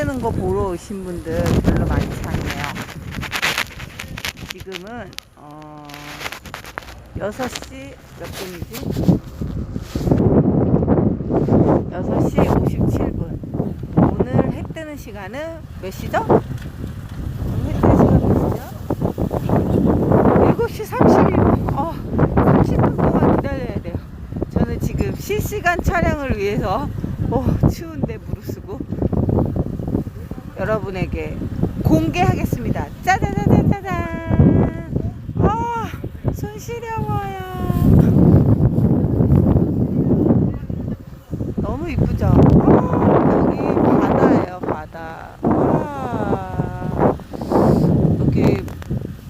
뜨는 거 보러 오신 분들 별로 많지 않네요. 지금은 어, 6시 몇 분이지? 6시 57분. 오늘 해 뜨는 시간은 몇 시죠? 오늘 해 뜨는 시간 몇 시죠? 7시 32분. 어, 30분 동안 기다려야 돼요. 저는 지금 실시간 촬영을 위해서 어, 추운데 무릎쓰고 여러분에게 공개하겠습니다. 짜자자자자잔. 아, 손 시려워요. 너무 이쁘죠? 아, 여기 바다예요, 바다. 와. 여기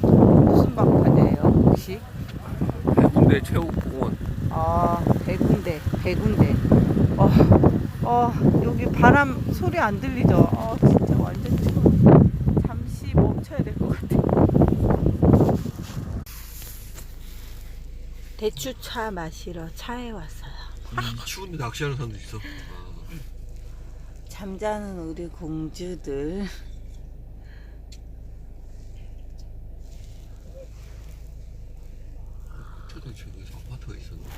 무슨 방파제예요, 혹시? 해군대 체육공원 아, 배군대, 배군대. 어, 어, 여기 바람 소리 안 들리죠? 어, 진짜 완전 추워. 잠시 멈춰야 될 것 같아. 대추차 마시러 차에 왔어요. 추운데 낚시하는 사람도 있어 아, 잠자는 우리 공주들. 초등 지역에서 아파트가 있었는데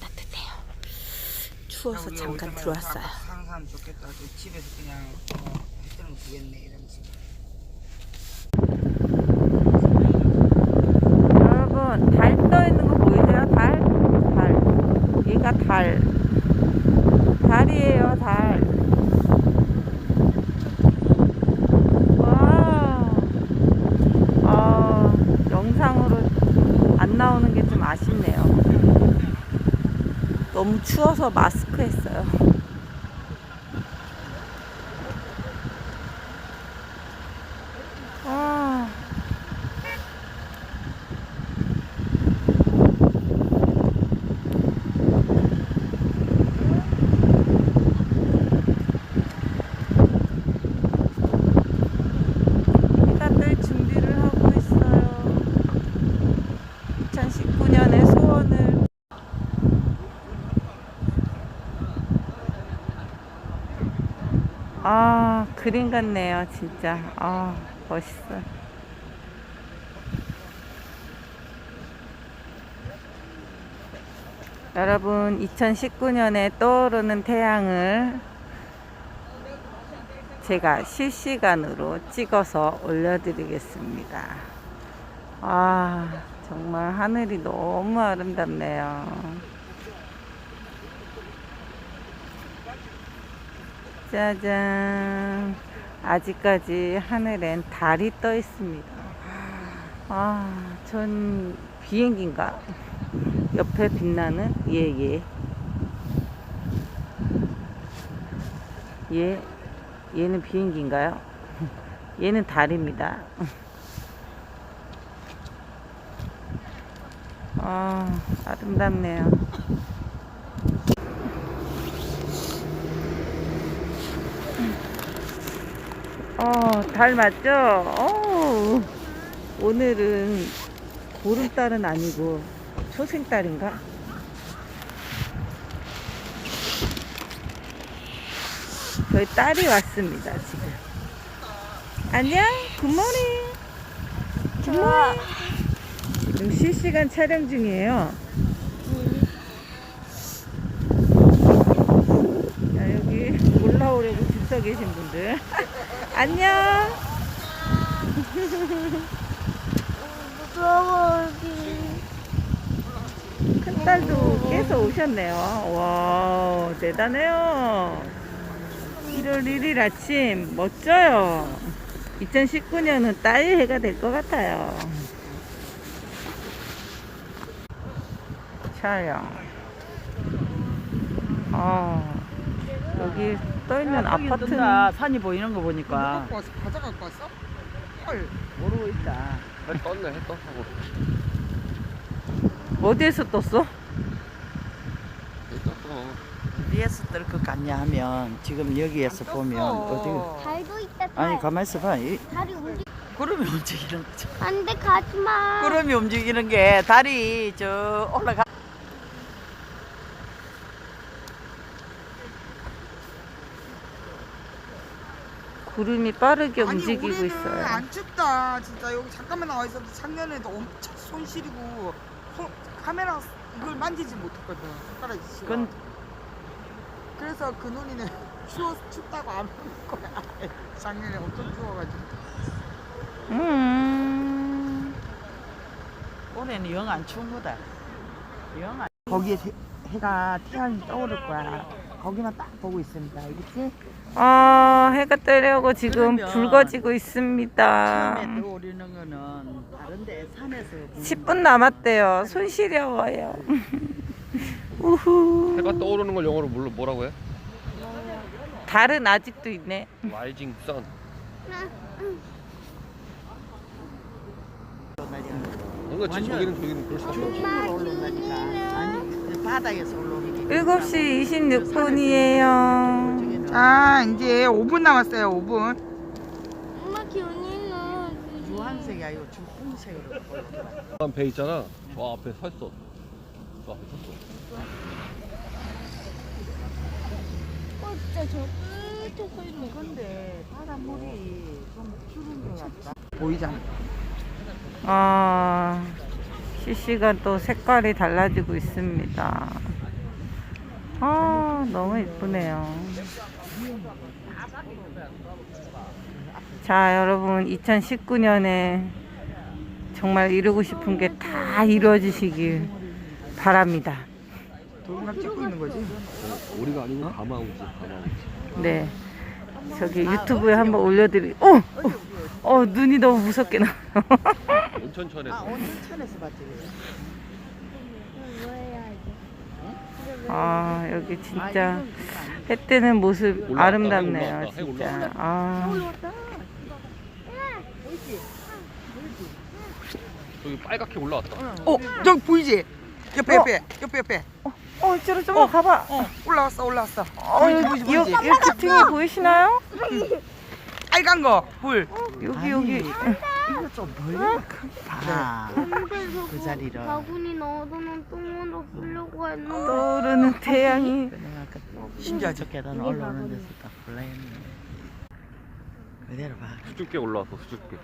따뜻해요. 추워서 잠깐 들어왔어요. 사람 좋겠다. 그 집에서 그냥 어, 해뜨는 거 보겠네 이러면서. 여러분 달 떠 있는 거 보이세요? 달? 달. 얘가 달. 달이에요, 달. 와. 아, 영상으로 안 나오는 게 좀 아쉽네요. 너무 추워서 마스크 했어요. 아. 해가 뜰 준비를 하고 있어요. 2019년의 소원을 아 그림 같네요 진짜 아 멋있어 여러분 2019년에 떠오르는 태양을 제가 실시간으로 찍어서 올려드리겠습니다. 아, 정말 하늘이 너무 아름답네요. 짜잔. 아직까지 하늘엔 달이 떠 있습니다. 아, 전 비행기인가? 옆에 빛나는 예, 예. 예, 얘는 비행기인가요? 얘는 달입니다. 아, 아름답네요. 어, 달 맞죠? 어, 오늘은 보름달은 아니고 초생달인가? 저희 딸이 왔습니다, 지금. 안녕, 굿모닝. 굿모닝. 지금 실시간 촬영 중이에요. 자, 여기 올라오려고 줄 서 계신 분들. 안녕. 무서워 여기 큰딸도 깨서 오셨네요. 와, 대단해요. 1월 1일 아침, 멋져요. 2019년은 딸 해가 될 것 같아요. 촬영. 어, 여기 떠있는 아파트는 산이 보이는 거 보니까 갖고 왔어? 과자 갖고 왔어? 헐. 모르고 있다. 해 떴네 해 떴다고 어디에서 떴어? 해 떴어 어디에서 뜰 것 같냐 하면 지금 여기에서 보면 어디 달도 있다 달 아니 가만 있어봐. 이 달이 움직 구름이 움직이는 거죠. 안돼 가지 마 구름이 움직이는 게 달이 저 올라가. 구름이 빠르게 아니 움직이고 있어요. 안 춥다 진짜 여기 잠깐만 나와 있어도 작년에도 엄청 손 시리고 손- 카메라 이걸 만지지 못했거든 손가락이 시려 근 그래서 그 눈이는 추워 춥다고 안 보는 거야 작년에 엄청 추워가지고 음. 올해는 영 안 추운 거다. 영 안. 거기에 해, 해가 태양이 떠오를 거야. 거기만 딱 보고 있습니다. 알겠지? 아, 해가 뜨려고 지금 그러면 붉어지고 있습니다. 처음에 떠오르는 거는 다른데 산에서 보는 10분 남았대요. 손 시려워요. 우후. 해가 떠오르는 걸 영어로 뭘로 뭐라고 해? 달은 아직도 있네. 라이징 선. 거 말이야. 뭔가 지금 저기는 저기는 그럴 수 없어. 중으로 올라오니까 아니 바다에서 올라오는 게 7시 26분이에요. 자 이제 5분 남았어요 5분 엄마 기운이는 주황색이 아니고 주홍색으로 배 있잖아. 저 앞에 서 있어. 저 앞에 섰어. 어 진짜 저 끝에 서 있네 근데 바닷물이 좀 푸른 것 같다. 보이잖아 아, 실시간 또 색깔이 달라지고 있습니다. 아, 너무 이쁘네요. 자, 여러분, 2019년에 정말 이루고 싶은 게 다 이루어지시길 바랍니다. 동영상 찍고 있는 거지 우리가 아니고 가마우지. 가마우지. 네. 저기 유튜브에 한번 올려드리, 어! 어! 어, 눈이 너무 무섭게 나. 온천천에서. 아 온천천에서 봤지. 그래. 뭐해야 이제 아, 여기 아, 진짜 이건 해 뜨는 모습 올라왔다, 아름답네요, 해 올라왔다, 해 진짜. 올라왔다. 아. 저기 빨갛게 올라왔다. 어 저기 보이지 옆에 옆에 옆에 옆에 어, 이쪽으로 좀 가봐. 어 올라왔어 올라왔어 어, 보이지 여기, 보이지 여기, 보이지 여기 등이 보이시나요? 빨간 거불 여기, 아니, 여기. 이거 좀 멀리만 봐. 근데 그 자리를. 바구니 넣어두는 똥으로 쓰려고 했는데 떠오르는 태양이. 내가 아까 신기하지? 저 계단 올라오는 데서 딱 골라했네. 그대로 봐. 수줍게 올라왔어. 수줍게.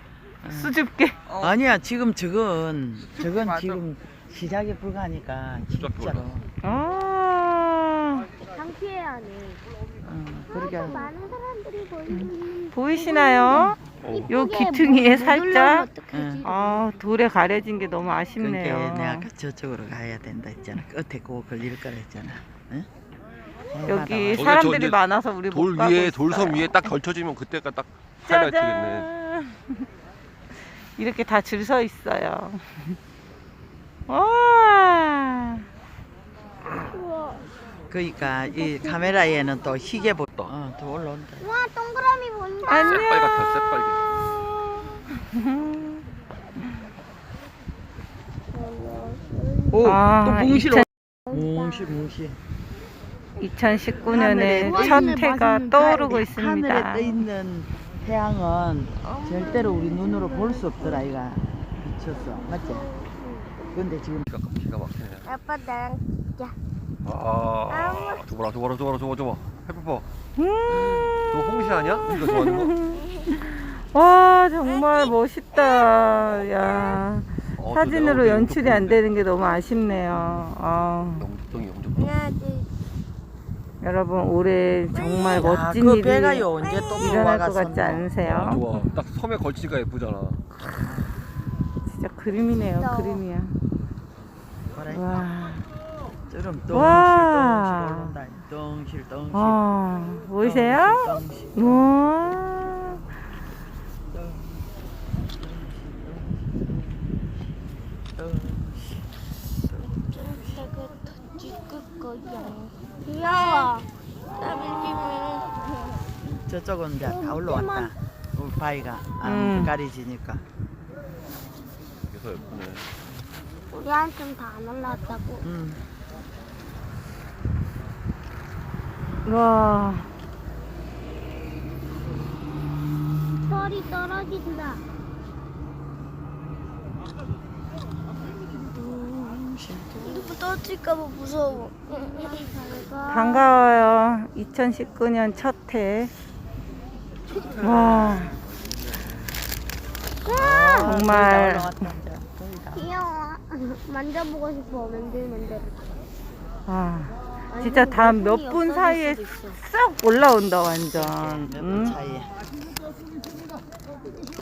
수줍게. 어. 아니야 지금 저건 저건 맞아. 지금 시작에 불과하니까 시작해 진짜로. 아, 창피해야 돼 어, 그러게. 또 많은 사람들이 보이는 보이시나요? 어. 요 기퉁이에 살짝. 응. 아, 돌에 가려진 게 너무 아쉽네요. 그러니까 내가 아까 저쪽으로 가야 된다 했잖아. 끝에 그거 걸릴 거라 했잖아. 응? 여기 저기 사람들이 이제 많아서 우리 돌못 가고 위에 있어요. 돌섬 위에 딱 걸쳐지면 그때가 딱 하이라이트겠네. 짜잔. 이렇게 다 줄 서 있어요. 와. 그러니까 이 카메라에는 또 희게 보. 어, 더 올라온다. 와 동그라미 보인다 안녕. 새빨 같아. 새빨개. 오, 아, 또 뭉실. 2000 뭉실 뭉실. 2019년에 하늘에 첫떠 해가 있는 떠오르고 하늘에 있습니다. 떠 있는 태양은 절대로 우리 눈으로 볼 수 없더라 이가 미쳤어, 맞지? 근데 지금 기가 기가 막히네. 아빠 나랑 야 아, 저거라 저거라 저거라 저거 저거. 해봐 봐. 음. 저 홍시 아니야? 이거 좋아하는 거? 와 정말 멋있다. 야 어, 사진으로 저 연출이 안. 되는 게 너무 아쉽네요. 아, 영정이 영정. 해야지 여러분 올해 정말 야, 멋진 그 일이 배가요 언제 또 일어날 것 같지 아, 않으세요? 좋아. 딱 섬에 걸치니까 예쁘잖아. 진짜 그림이네요. 진짜. 그림이야. 그래. 와, 좀 덩실 와. 올라온다. 덩실 덩실. 아 보이세요? 덩실, 덩실. 우와. 저거 더 찍을 거야 귀여워 땀을 저쪽은 이제 다 올라왔다. 우리 바위가 안 음. 가려지니까. 그래서 예쁘네. 우리한테는 다 안 올라왔다고 음. 와. 털이 떨어진다 누구 떨어질까봐 무서워 반가워요. 2019년 첫 해. 와 정말 귀여워. 만져보고 싶어. 맨들맨들. 와 진짜 다 몇 분 사이에 싹 올라온다 완전. 몇분 응? 차이에.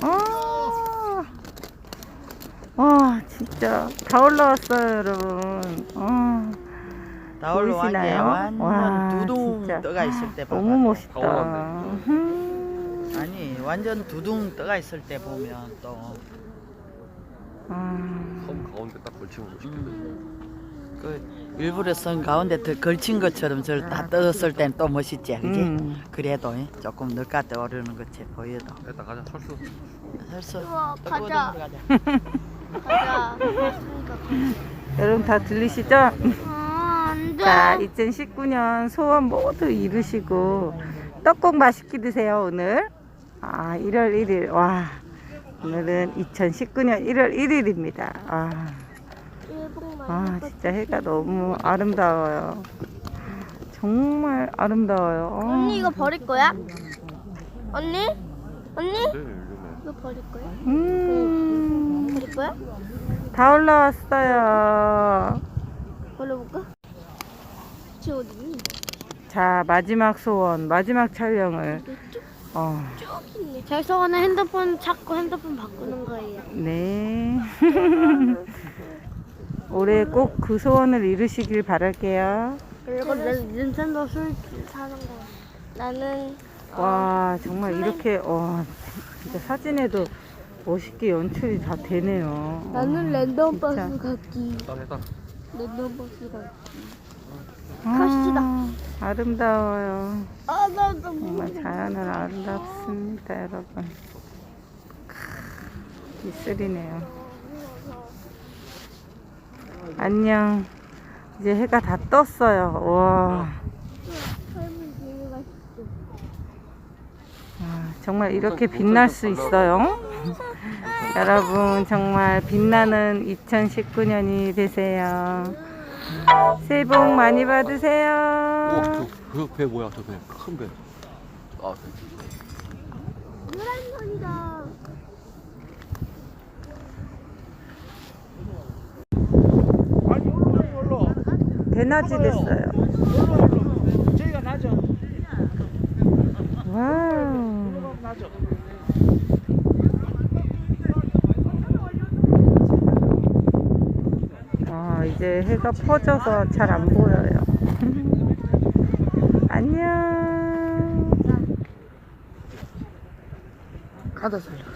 아, 와 진짜 다 올라왔어요 여러분. 아, 나올 완전 보이시나요? 완전 와, 두둥 진짜. 떠가 있을 때 봐봐. 너무 멋있다. 다. 음. 아니 완전 두둥 떠가 있을 때 보면 또 아, 섬 가운데 딱 걸치면 멋있겠네. 그 일부러 선 가운데 더 걸친 것처럼 저를 다 떴을 땐 또 멋있지, 그지? 음. 그래도 예, 조금 늦가 떠오르는 것이 보여도 일단 가자 설수. 설수 우와, 가자. 가자. 여러분 다 들리시죠? 아, 안 돼. 자, 2019년 소원 모두 이루시고 떡국 맛있게 드세요 오늘. 아, 1월 1일. 와, 오늘은 2019년 1월 1일입니다. 아. 아 진짜 해가 너무 아름다워요. 정말 아름다워요. 아. 언니 이거 버릴 거야? 언니? 언니? 이거 버릴 거야? 음, 버릴 거야? 다 올라왔어요. 버려볼까? 쟤 어디 있니? 자, 마지막 소원, 마지막 촬영을. 어, 쭉 있네. 제 소원은 핸드폰 찾고 핸드폰 바꾸는 거예요. 네. 올해 꼭 그 소원을 이루시길 바랄게요. 그리고 내 닌텐도 스위치 사는 거. 나는 와, 정말 이렇게, 와, 진짜 사진에도 멋있게 연출이 다 되네요. 나는 랜덤 진짜. 버스 갖기. 딱 했다. 랜덤 버스 갖기. 아, 아름다워요. 아, 나 너무 정말 자연은 아름답습니다, 여러분. 크, 이슬이네요. 안녕. 이제 해가 다 떴어요. 와. 와, 정말 이렇게 빛날 수 있어요. 여러분, 정말 빛나는 2019년이 되세요. 새해 복 많이 받으세요. 저그배 뭐야 저 배? 큰 배. 아, 배. 노란 선이다. 대낮이 됐어요. 저희가 나죠. 와우. 나죠. 아, 이제 해가 퍼져서 잘 안 보여요. 안녕. 가다 살려.